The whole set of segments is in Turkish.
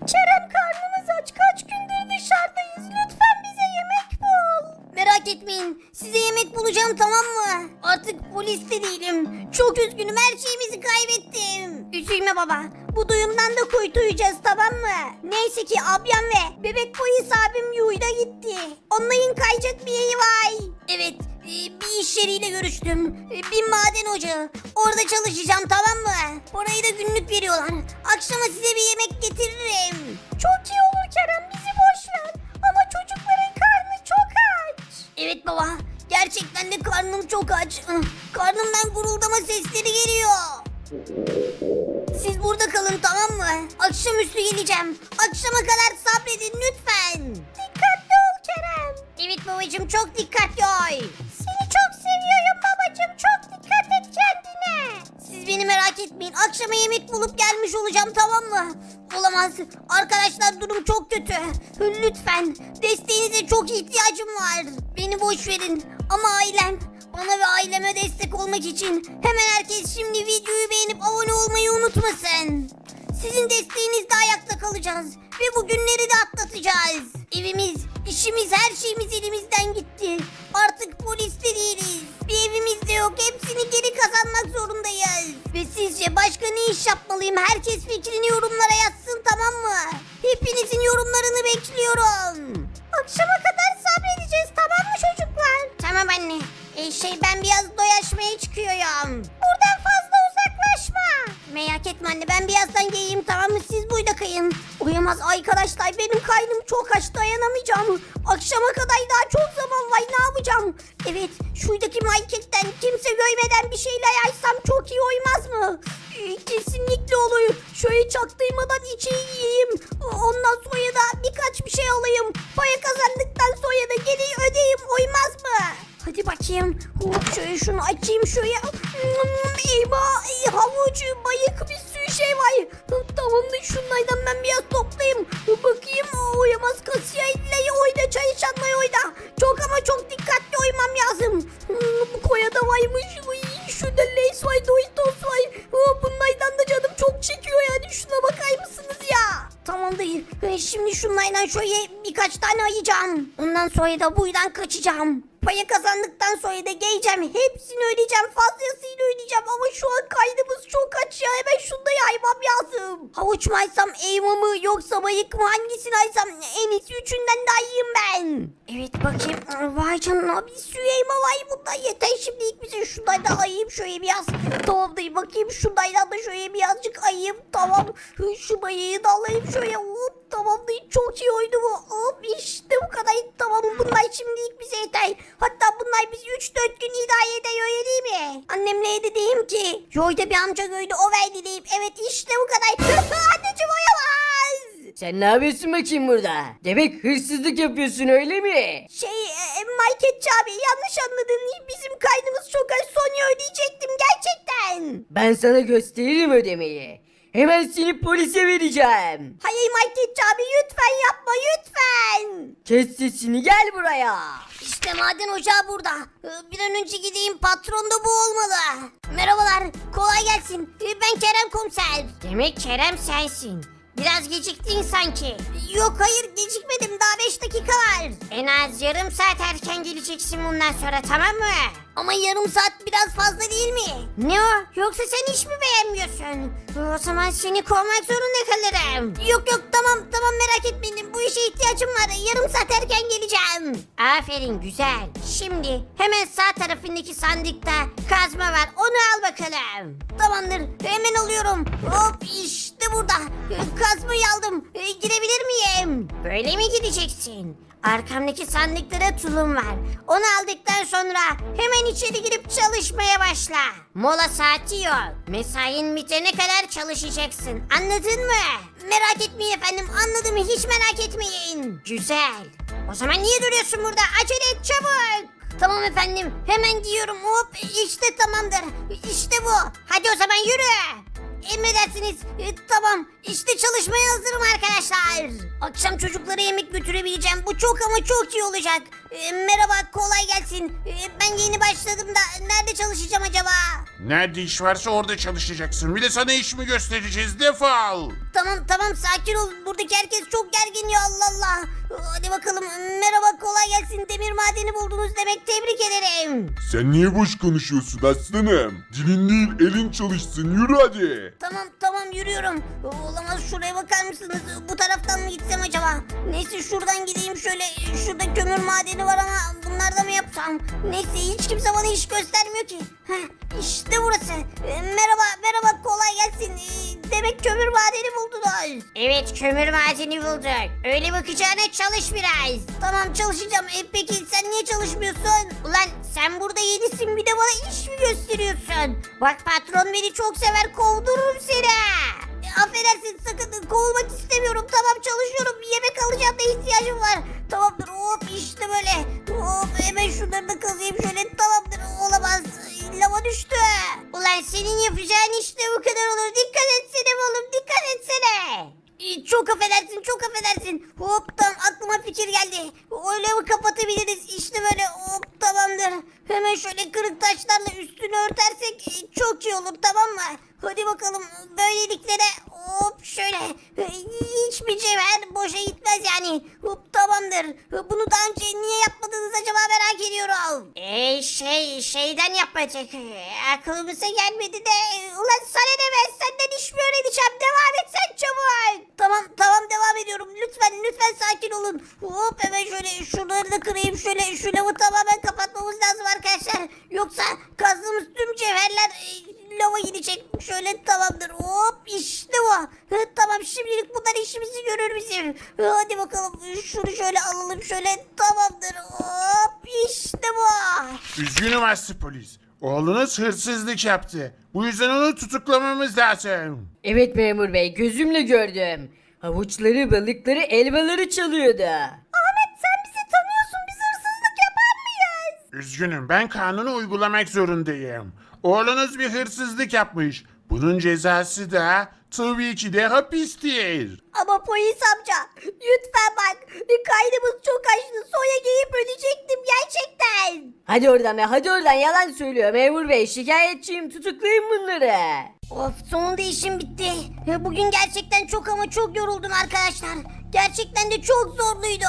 Kerem karnımız aç kaç gündür dışarıdayız lütfen bize yemek bul. Merak etmeyin size yemek bulacağım tamam mı? Artık polis de değilim. Çok üzgünüm her şeyimizi kaybettim. Üzülme baba bu duyumdan da kuytuyacağız tamam mı? Neyse ki ablam ve bebek polis abim yuyda gitti. Onların kayacak bir yeri var. Evet bir iş yeriyle görüştüm. E, Bir maden ocağı. Orada çalışacağım tamam mı? Parayı da günlük veriyorlar. Akşama size bir yemek getiririm. Çok iyi olur Kerem bizi boş ver. Ama çocukların karnı çok aç. Evet baba. Gerçekten de karnım çok aç. Karnımdan guruldama sesleri geliyor. Siz burada kalın tamam mı? Akşamüstü geleceğim. Akşama kadar sabredin lütfen. Dikkatli ol Kerem. Evet babacığım çok dikkatli ol. Merak etmeyin. Akşama yemek bulup gelmiş olacağım tamam mı? Olamaz. Arkadaşlar durum çok kötü. Lütfen desteğinize çok ihtiyacım var. Beni boş verin. Ama ailem bana ve aileme destek olmak için hemen herkes şimdi videoyu beğenip abone olmayı unutmasın. Sizin desteğinizle ayakta kalacağız ve bu günleri de atlatacağız. Evimiz, işimiz, her şeyimiz elimizden gitti. Artık polis de değiliz. Kazandıktan sonra da geri ödeyeyim uymaz mı? Hadi bakayım. Hop şöyle şunu açayım şöyle. Hmm, Eyvah ey, havuç bayık bir sürü şey var. Tamamdır şunlardan ben biraz toplayayım. Bakayım oyamaz kasiyerle oyda çalışanlar oyda. Çok ama çok dikkatli oymam lazım. Hmm, Bu koyada varmış. Şurada Lays var Doritos var. Bunlardan da canım çok çekiyor yani. Şuna bakar mısınız ya? Tamam dayı. Ee, Şimdi şunlardan şöyle birkaç tane ayacağım. Ondan sonra da buradan kaçacağım. Paya kazandıktan sonra da geleceğim. Hepsini ödeyeceğim. Fazlasıyla ödeyeceğim. Ama şu an kaydımız çok aç ya. Hemen şunu da yaymam lazım. Havuç mu aysam, elma mı yoksa bayık mı hangisini aysam en iyisi üçünden daha iyiyim ben. Evet bakayım. Vay canına bir sürü elma var bunda. Yeter şimdi ilk bize şunlardan ayayım şöyle biraz. Tamam dayı bakayım şunlardan da şöyle birazcık ayayım. Tamam. Şu bayığı da alayım şöyle. Hop, tamam dayı çok iyi oydu bu. Hop işte bu kadar. Tamam bunlar şimdilik bize yeter. Hatta bunlar biz 3-4 gün idare ediyor öyle değil mi? Annemle de diyeyim ki. Yoyda bir amca gördü o verdi diyeyim. Evet işte bu kadar. Anneciğim oyamaz. Sen ne yapıyorsun bakayım burada? Demek hırsızlık yapıyorsun öyle mi? Şey e, marketçi abi yanlış anladın. Bizim kaynımız çok az Sonya ödeyecektim gerçekten. Ben sana gösteririm ödemeyi. Hemen seni polise vereceğim. Hayır marketçi abi lütfen yapma lütfen. Kes sesini gel buraya. İşte maden ocağı burada. Ee, Bir an önce gideyim patron da bu olmalı. Merhabalar kolay gelsin. Ee, Ben Kerem komiser. Demek Kerem sensin. Biraz geciktin sanki. Yok hayır gecikmedim daha 5 dakika var. En az yarım saat erken geleceksin bundan sonra tamam mı? Ama yarım saat biraz fazla değil mi? Ne o? Yoksa sen hiç mi beğenmiyorsun? O zaman seni kovmak zorunda kalırım. Yok yok tamam tamam merak etmeyin. Bu işe ihtiyacım var. Yarım saat erken geleceğim. Aferin güzel. Şimdi hemen sağ tarafındaki sandıkta kazma var. Onu al bakalım. Tamamdır. Hemen alıyorum. Hop işte burada. Kazmayı aldım. E, Girebilir miyim? Böyle mi gideceksin? Arkamdaki sandıklara tulum var. Onu aldıktan sonra hemen içeri girip çalışmaya başla. Mola saati yok. Mesain bitene kadar çalışacaksın. Anladın mı? Merak etmeyin efendim. Anladım. Hiç merak etmeyin. Güzel. O zaman niye duruyorsun burada? Acele et çabuk. Tamam efendim. Hemen giyiyorum. Hop işte tamamdır. İşte bu. Hadi o zaman yürü. Emredersiniz. E, tamam işte çalışmaya hazırım arkadaşlar. Akşam çocuklara yemek götürebileceğim. Bu çok ama çok iyi olacak. E, merhaba kolay gelsin. E, ben yeni başladım da nerede çalışacağım acaba? Nerede iş varsa orada çalışacaksın. Bir de sana iş mi göstereceğiz defol. Tamam tamam sakin ol. Buradaki herkes çok gergin ya Allah Allah. Hadi bakalım. Merhaba kolay gelsin. Demir madeni buldunuz demek. Tebrik ederim. Sen niye boş konuşuyorsun aslanım? Dilin değil elin çalışsın yürü hadi. Tamam tamam yürüyorum. Olamaz şuraya bakar mısınız? Bu taraftan mı gitsem acaba? Neyse şuradan gideyim şöyle. Şurada kömür madeni var ama bunlardan mı yapsam? Neyse hiç kimse bana iş göstermiyor ki. Heh, işte burası. Ee, merhaba merhaba kolay gelsin. Ee, demek kömür madeni buldunuz. Evet kömür madeni bulduk. Öyle bakacağına çalış biraz. Tamam çalışacağım. E, peki sen niye çalışmıyorsun? Ulan sen burada yenisin bir de bana iş mi gösteriyorsun? Bak patron beni çok sever kovdururum seni. Affedersin sakın kovulmak istemiyorum. Tamam çalışıyorum. Yemek alacağım da ihtiyacım var. Tamamdır hop işte böyle. Hop hemen şunları da kazıyım şöyle. Tamamdır olamaz. Lava düştü. Ulan senin yapacağın işte bu kadar olur. Dikkat etsene oğlum dikkat etsene. Çok affedersin çok affedersin. Hop tamam aklıma fikir geldi. Öyle mi kapatabiliriz? İşte böyle hop tamamdır. Hemen şöyle kırık taşlarla üstünü örtersek e, çok iyi olur tamam mı? Hadi bakalım böylelikle de hop şöyle e, hiçbir cevher boşa gitmez yani. Hop tamamdır. Bunu daha önce niye yapmadınız acaba merak ediyorum. Eee şey şeyden yapacak. Aklımıza gelmedi de. Ulan sana ne ben senden iş mi öğreneceğim? Devam et sen çabuk. Tamam tamam devam ediyorum. Lütfen lütfen sakin olun. Hop hemen şöyle şunları da kırayım. Şöyle şu lavı tamamen kapatmamız lazım arkadaşlar. Yoksa kazdığımız tüm cevherler e, lava gidecek. Şöyle tamamdır. Hop işte bu. Hı, tamam şimdilik bunlar işimizi görür bizim. Hı, Hadi bakalım şunu şöyle alalım şöyle tamamdır. Hop işte bu. Üzgünüm Aslı polis. Oğlunuz hırsızlık yaptı. Bu yüzden onu tutuklamamız lazım. Evet memur bey gözümle gördüm. Havuçları, balıkları, elmaları çalıyordu. Ahmet sen bizi tanıyorsun. Biz hırsızlık yapar mıyız? Üzgünüm ben kanunu uygulamak zorundayım. Oğlunuz bir hırsızlık yapmış. Bunun cezası da tabii ki de hapistir. Ama polis amca lütfen bak kaydımız çok açtı soya giyip ödeyecektim gerçekten. Hadi oradan be hadi oradan yalan söylüyor memur bey şikayetçiyim tutuklayın bunları. Of sonunda işim bitti. Bugün gerçekten çok ama çok yoruldum arkadaşlar. Gerçekten de çok zorluydu.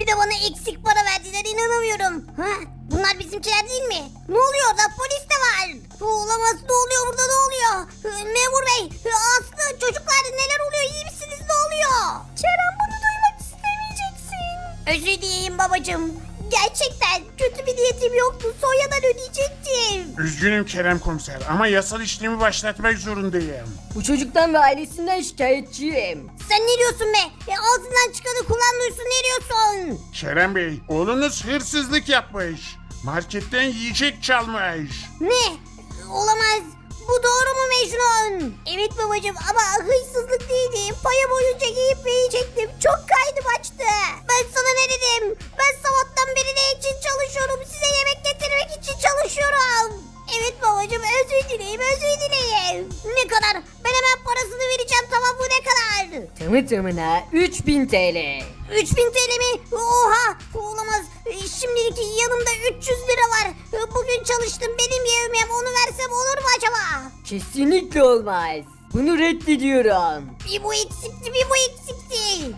Bir de bana eksik para verdiler inanamıyorum. Ha? Bunlar bizimkiler değil mi? Ne oluyor orada polis de var. Bu Olamaz ne oluyor burada ne oluyor? Memur bey Aslı çocuklar neler oluyor iyi misiniz ne oluyor? Kerem bunu duymak istemeyeceksin. Özür dileyim babacığım. Gerçekten kötü bir niyetim yoktu. Soyadan ödeyecektim. Üzgünüm Kerem komiser ama yasal işlemi başlatmak zorundayım. Bu çocuktan ve ailesinden şikayetçiyim. Sen ne diyorsun be? E, ağzından çıkanı kulağın duysun ne diyorsun? Kerem Bey, oğlunuz hırsızlık yapmış. Marketten yiyecek çalmış. Ne? Olamaz. Bu doğru mu Mecnun? Evet babacığım ama hırsızlık değildi. Paya boyunca yiyip yiyecektim. Çok kaydım açtı. Ben sana ne dedim? Ben sabahtan beri ne için çalışıyorum? Size yemek getirmek için çalışıyorum. Evet babacığım özür dileyim özür dileyim. Ne kadar? Ben hemen parasını vereceğim tamam bu ne kadar? Tamı tamına 3000 TL. 3000 TL mi? Oha! 300 lira var. Bugün çalıştım benim yevmiyem onu versem olur mu acaba? Kesinlikle olmaz. Bunu reddediyorum. Bir bu eksikti bir bu eksikti.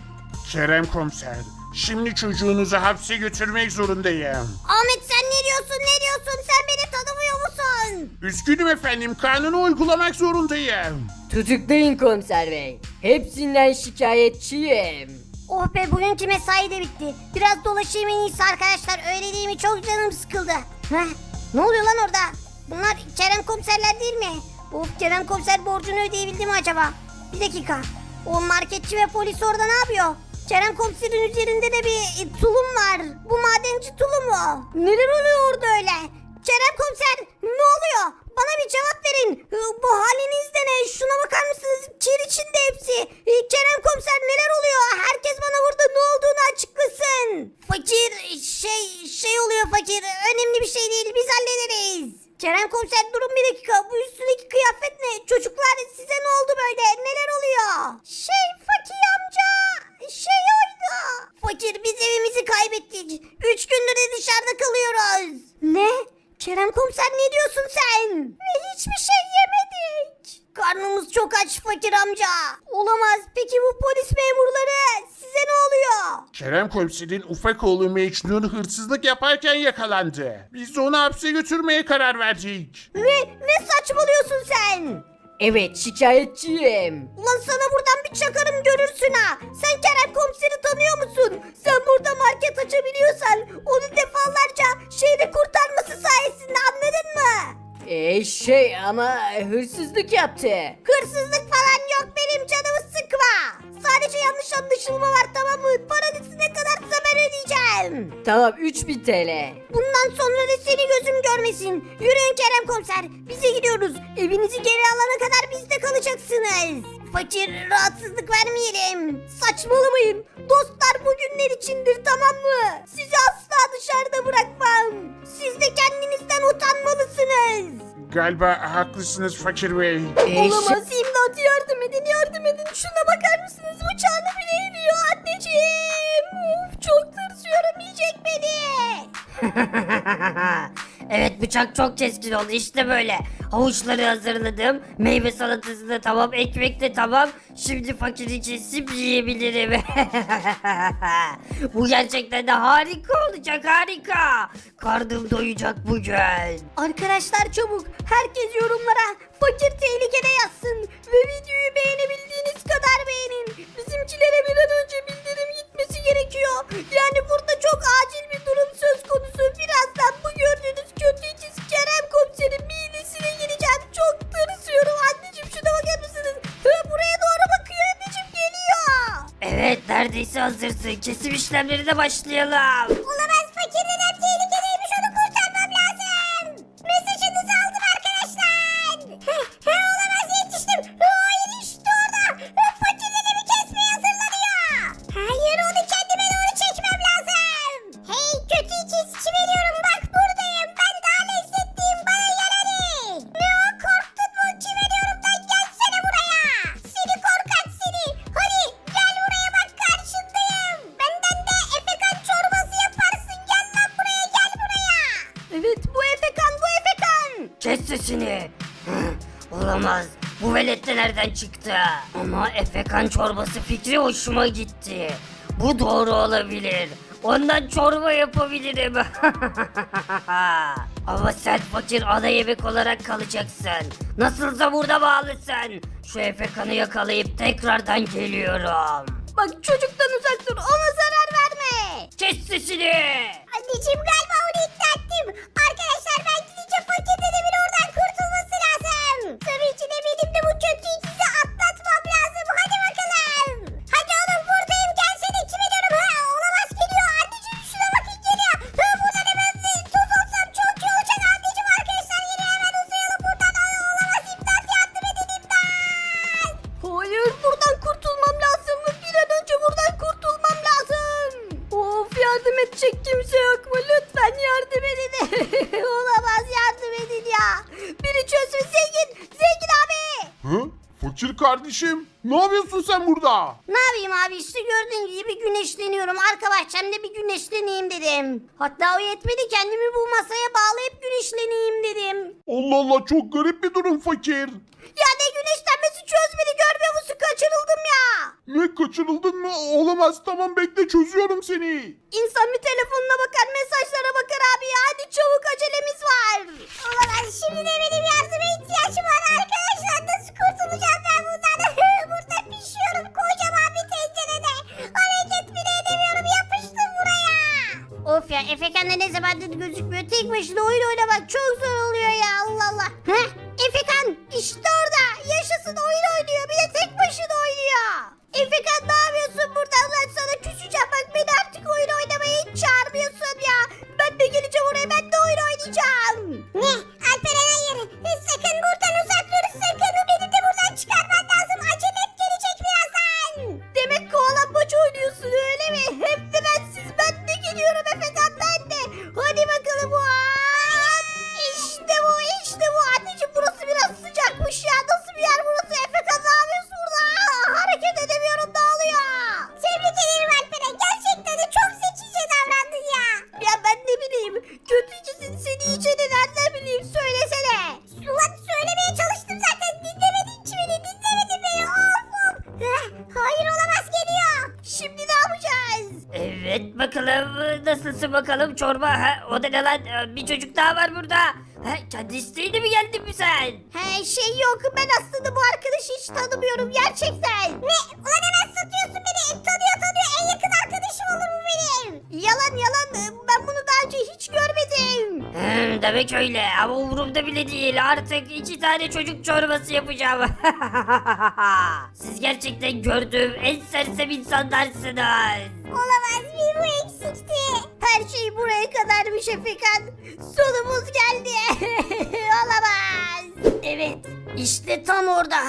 Kerem komiser, şimdi çocuğunuzu hapse götürmek zorundayım. Ahmet sen ne diyorsun ne diyorsun sen beni tanımıyor musun? Üzgünüm efendim, kanunu uygulamak zorundayım. Tutuklayın komiser bey. Hepsinden şikayetçiyim. Oh be bugünkü mesai de bitti. Biraz dolaşayım en iyisi arkadaşlar öyle değil mi çok canım sıkıldı. Heh, ne oluyor lan orada? Bunlar Kerem komiserler değil mi? Of Kerem komiser borcunu ödeyebildi mi acaba? Bir dakika. O marketçi ve polis orada ne yapıyor? Kerem komiserin üzerinde de bir e, tulum var. Bu madenci tulum mu? Neler oluyor orada öyle? Kerem komiser ne oluyor? Bana bir cevap verin. Ee, bu haliniz de ne? Şuna bakar mısınız? Kir içinde hepsi. Ee, Kerem komiser neler oluyor? Herkes bana burada ne olduğunu açıklasın. Fakir şey şey oluyor fakir. Önemli bir şey değil. Biz hallederiz. Kerem komiser durun bir dakika. Bu üstündeki kıyafet ne? Çocuklar size ne oldu böyle? Neler oluyor? Şey fakir amca. Şey oydu. Fakir biz evimizi kaybettik. Üç gündür de dışarıda kalıyoruz. Ne? Komiser ne diyorsun sen? Ve hiçbir şey yemedik. Karnımız çok aç fakir amca. Olamaz. Peki bu polis memurları size ne oluyor? Kerem komiserin ufak oğlu Mecnun hırsızlık yaparken yakalandı. Biz de onu hapse götürmeye karar verdik. Ne? Ne saçmalıyorsun sen? Evet şikayetçiyim. Ulan sana buradan bir çakarım görürsün ha. Sen Kerem komiseri tanıyor musun? Şey ama hırsızlık yaptı. Hırsızlık falan yok benim canımı sıkma. Sadece yanlış anlaşılma var tamam mı? Paranızı ne kadarsa ben ödeyeceğim. Tamam 3000 TL. Bundan sonra da seni gözüm görmesin. Yürüyün Kerem komiser. Bize gidiyoruz. Evinizi geri alana kadar bizde kalacaksınız. Fakir rahatsızlık vermeyelim. Saçmalamayın. Dostlar bugünler içindir tamam mı? Sizi asla dışarıda bırakmam. Siz de kendinizden utanmalısınız. Galiba haklısınız Fakir Bey. Olamaz imdat yardım edin yardım edin. Şuna bakar mısınız bıçağını bile iniyor anneciğim. Of çok tırsıyorum yiyecek beni. evet bıçak çok keskin oldu işte böyle. Havuçları hazırladım. Meyve salatası da tamam. Ekmek de tamam. Şimdi fakiri kesip yiyebilirim. Bu gerçekten de harika olacak harika. Karnım doyacak bugün. Arkadaşlar çabuk herkes yorumlara fakir tehlikede yazsın ve videoyu beğenebildiğiniz kadar beğenin. Bizimkilere bir an önce bildirim gitmesi gerekiyor. Yani burada çok acil bir durum söz konusu. Birazdan bu gördüğünüz kötü ikiz Kerem komiserin midesine gireceğim. Çok tırsıyorum anneciğim şuna bakar mısınız? Hı, buraya doğru bakıyor anneciğim geliyor. Evet neredeyse hazırsın. Kesim işlemlerine başlayalım. Evet bu efekan bu efekan. Kes sesini. Olamaz. Bu velet de nereden çıktı? Ama Efekan çorbası fikri hoşuma gitti. Bu doğru olabilir. Ondan çorba yapabilirim. Ama sen fakir ana yemek olarak kalacaksın. Nasılsa burada bağlısın. Şu Efekan'ı yakalayıp tekrardan geliyorum. Bak çocuktan uzak dur ona zarar verme. Kes sesini. Anneciğim galiba onu ettim. Arkadaşlar ben gidince fakir dedemin oradan kurtulması lazım. Tabii ki de benim de bu kötü kardeşim, ne yapıyorsun sen burada? Ne yapayım abi işte gördüğün gibi güneşleniyorum. Arka bahçemde bir güneşleneyim dedim. Hatta o yetmedi kendimi bu masaya bağlayıp güneşleneyim dedim. Allah Allah çok garip bir durum fakir. Ya ne güneşlenmesi çözmedi görmüyor musun? Kaçırıldım ya. Ne kaçırıldın mı? Olamaz tamam bekle çözüyorum seni. İnsan bir telefonuna bakar, mesajlara bakar abi ya. Hadi çabuk acelemiz var. Olamaz şimdi de benim yardıma ihtiyacım var arkadaşlar. Nasıl kurtulacağım ben bundan? Burada pişiyorum kocaman bir tencerede. Hareket bile edemiyorum. Yapıştım buraya. Of ya Efekan da ne zamandır gözükmüyor. Tek başına oyun oynamak çok zor oluyor ya Allah Allah. Heh, Efekan işte orada. Yaşasın oyun oynuyor. Bir de tek başına oynuyor. Efekan ne yapıyorsun burada? Ben sana küseceğim. Bak beni artık oyun oynamaya hiç çağırmıyorsun ya. Ben de geleceğim oraya. Ben de oyun oynayacağım. Ne? Çorba ha, o da ne lan Ee, bir çocuk daha var burada. Ha, kendi isteğiyle mi geldin mi sen? He şey yok ben aslında bu arkadaşı hiç tanımıyorum gerçekten. Ne? Ulan hemen satıyorsun beni. Tanıyor tanıyor en yakın arkadaşım olur bu benim. Yalan yalan ben bunu daha önce hiç görmedim. Hmm, demek öyle ama umurumda bile değil artık iki tane çocuk çorbası yapacağım. Siz gerçekten gördüğüm en sersem insanlarsınız. Olamaz bir bu eksikti. Her şey buraya kadarmış Efekan. Sonumuz geldi. Olamaz. Evet işte tam orada.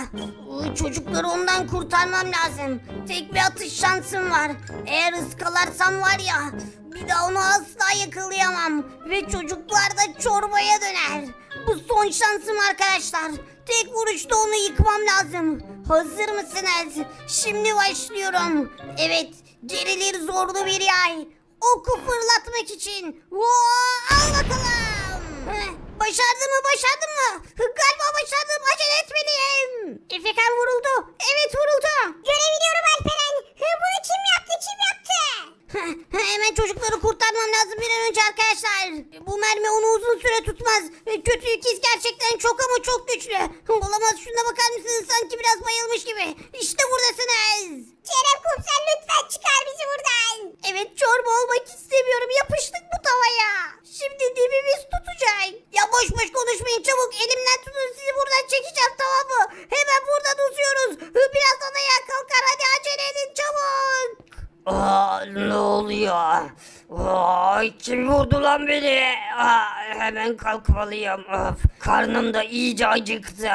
Çocukları ondan kurtarmam lazım. Tek bir atış şansım var. Eğer ıskalarsam var ya bir daha onu asla yakalayamam. Ve çocuklar da çorbaya döner. Bu son şansım arkadaşlar. Tek vuruşta onu yıkmam lazım. Hazır mısınız? Şimdi başlıyorum. Evet, gerilir zorlu bir yay. Oku fırlatmak için. Vaa, al bakalım. Başardım mı başardım mı? Galiba başardım acele etmeliyim. Efekan vuruldu. Evet vuruldu. Görebiliyorum Alperen. Bunu kim yaptı kim yaptı? Hemen çocukları kurtarmam lazım bir an önce arkadaşlar. Bu mermi onu uzun süre tutmaz. Kötü ikiz gerçekten çok ama çok güçlü. Olamaz şuna bakar mısınız sanki biraz bayılmış gibi. İşte buradasınız. Kerem komiser lütfen çıkar bizi buradan. Evet çorba olmak istemiyorum yapıştık konuşmayın çabuk elimden tutun sizi buradan çekeceğim tamam mı? Hemen buradan uzuyoruz. Birazdan ayağa kalkar hadi acele edin çabuk. Aa, ne oluyor? Aa, kim vurdu lan beni? Aa, hemen kalkmalıyım. Of, karnım da iyice acıktı.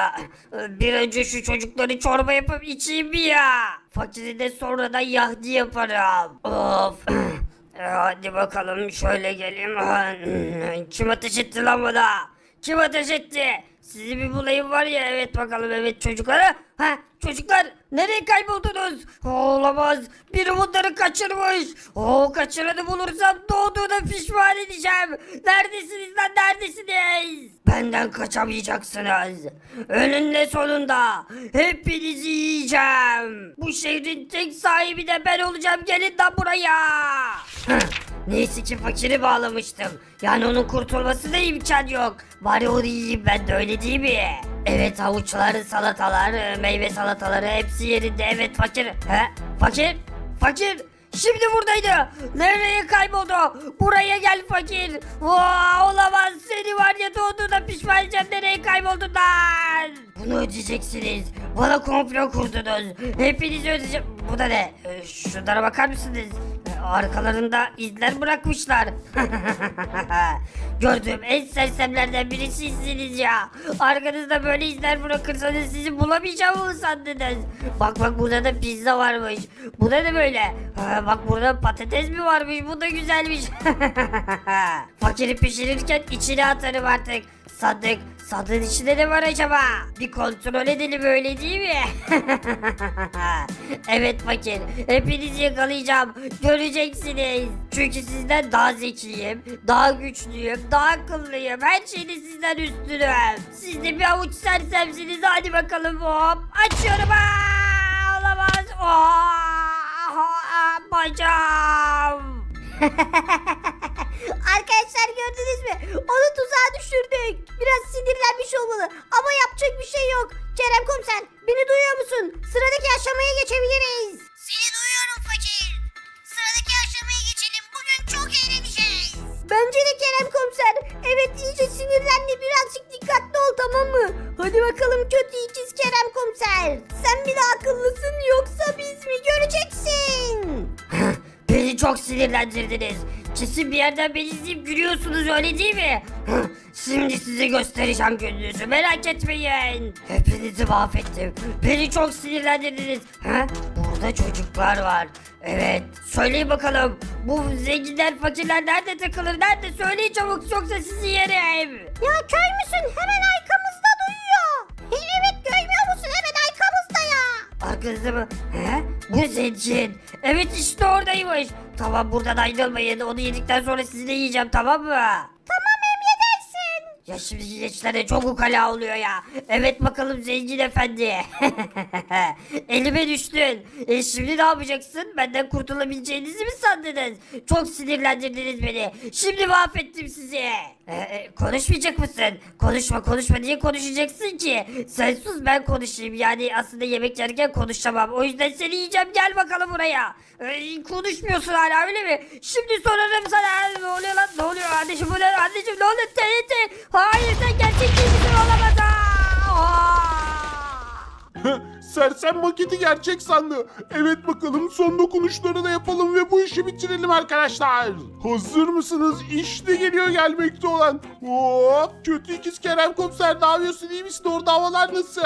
Bir önce şu çocukları çorba yapıp içeyim mi ya? Fakiri de sonra da yahdi yaparım. Of. Hadi bakalım şöyle geleyim. Kim ateş etti lan bana? Kim ateş etti? Sizi bir bulayım var ya evet bakalım evet çocuklara. Ha çocuklar nereye kayboldunuz? Olamaz biri bunları kaçırmış. O kaçıranı bulursam doğduğuna pişman edeceğim. Neredesiniz lan neredesiniz? Benden kaçamayacaksınız. Önünde sonunda hepinizi yiyeceğim. Bu şehrin tek sahibi de ben olacağım gelin lan buraya. Neyse ki fakiri bağlamıştım. Yani onun kurtulması da imkan yok. Bari onu yiyeyim ben de öyle değil mi? Evet havuçlar, salatalar, meyve salataları hepsi yerinde. Evet fakir. He? Fakir? Fakir? Şimdi buradaydı. Nereye kayboldu? Buraya gel fakir. Vaa, olamaz. Seni var ya doğduğuna pişman edeceğim. Nereye kayboldun lan? Bunu ödeyeceksiniz. Bana komplo kurdunuz. Hepinizi ödeyeceğim. Bu da ne? Ee, Şunlara bakar mısınız? Arkalarında izler bırakmışlar. Gördüğüm en sersemlerden biri sizsiniz ya. Arkanızda böyle izler bırakırsanız sizi bulamayacağımı mı sandınız? Bak bak burada da pizza varmış. Bu da ne böyle? Bak burada patates mi varmış? Bu da güzelmiş. Fakiri pişirirken içine atarım artık. Sandık. Sandığın içinde ne var acaba? Bir kontrol edelim öyle değil mi? evet fakir. Hepinizi yakalayacağım. Göreceksiniz. Çünkü sizden daha zekiyim. Daha güçlüyüm. Daha akıllıyım. Her şeyde sizden üstünüm. Siz de bir avuç sersemsiniz. Hadi bakalım hop. Açıyorum. Aa, olamaz. Aa, bacağım. Arkadaşlar gördünüz mü? Onu tuzağa düşürdük. Biraz sinirlenmiş olmalı. Ama yapacak bir şey yok. Kerem komiser beni duyuyor musun? Sıradaki aşamaya geçebiliriz. Seni duyuyorum fakir. Sıradaki aşamaya geçelim. Bugün çok eğleneceğiz. Bence de Kerem komiser. Evet iyice sinirlendi. Birazcık dikkatli ol tamam mı? Hadi bakalım kötü ikiz Kerem komiser. Sen mi de akıllısın yoksa biz mi? Göreceksin. Beni çok sinirlendirdiniz. Kesin bir yerden beni izleyip gülüyorsunuz öyle değil mi? Şimdi size göstereceğim gününüzü merak etmeyin. Hepinizi mahvettim. Beni çok sinirlendirdiniz. Ha? Burada çocuklar var. Evet. Söyleyin bakalım. Bu zenginler fakirler nerede takılır? Nerede? Söyleyin çabuk yoksa sizi yerim. Ya köy müsün? Hemen arkamızda duyuyor. Evet Arkanızda mı? He? Bu zengin. Evet işte oradaymış. Tamam buradan ayrılmayın. Onu yedikten sonra sizi de yiyeceğim tamam mı? Tamam emredersin. Ya şimdiki gençler de çok ukala oluyor ya. Evet bakalım zengin efendi. Elime düştün. E şimdi ne yapacaksın? Benden kurtulabileceğinizi mi sandınız? Çok sinirlendirdiniz beni. Şimdi mahvettim sizi. E, e, konuşmayacak mısın? Konuşma konuşma niye konuşacaksın ki? Sen sus ben konuşayım. Yani aslında yemek yerken konuşamam. O yüzden seni yiyeceğim gel bakalım buraya. E, konuşmuyorsun hala öyle mi? Şimdi sorarım sana. Ne oluyor lan? Ne oluyor anneciğim bu ne? Anneciğim ne oluyor? TNT. Hayır sen gerçek değil misin? Olamaz. Sersem maketi gerçek sandı. Evet bakalım son dokunuşları da yapalım ve bu işi bitirelim arkadaşlar. Hazır mısınız? İşte geliyor gelmekte olan. Hop! Kötü ikiz Kerem komiser ne yapıyorsun iyi misin? Orada havalar nasıl?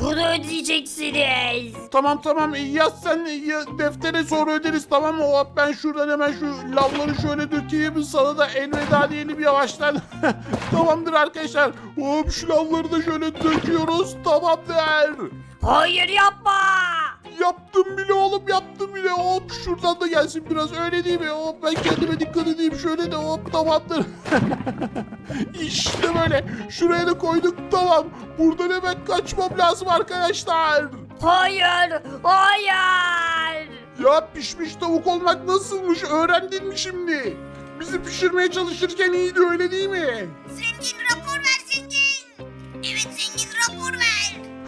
Bunu ödeyeceksiniz. Tamam tamam e, yaz sen e, ya, deftere sonra öderiz tamam mı? Hop ben şuradan hemen şu lavları şöyle dökeyim sana da elveda diyelim yavaştan. Tamamdır arkadaşlar. Hop şu lavları da şöyle döküyoruz. Tamamdır. Hayır yapma. Yaptım bile oğlum yaptım bile. Hop şuradan da gelsin biraz öyle değil mi? Hop ben kendime dikkat edeyim şöyle de hop tamamdır. işte böyle. Şuraya da koyduk tamam. Buradan hemen kaçmam lazım arkadaşlar. Hayır. Hayır. Ya pişmiş tavuk olmak nasılmış öğrendin mi şimdi? Bizi pişirmeye çalışırken iyiydi öyle değil mi? Zengin rapor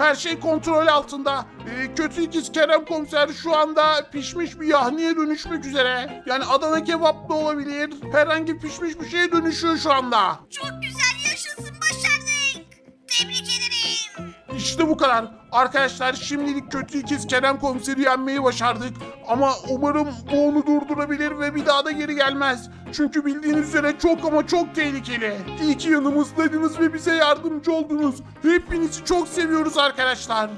Her şey kontrol altında. Ee, kötü ikiz Kerem komiser şu anda pişmiş bir yahniye dönüşmek üzere. Yani Adana kebap da olabilir. Herhangi pişmiş bir şeye dönüşüyor şu anda. Çok İşte bu kadar. Arkadaşlar şimdilik kötü ikiz Kerem komiseri yenmeyi başardık. Ama umarım bu onu durdurabilir ve bir daha da geri gelmez. Çünkü bildiğiniz üzere çok ama çok tehlikeli. İyi ki yanımızdaydınız ve bize yardımcı oldunuz. Hepinizi çok seviyoruz arkadaşlar.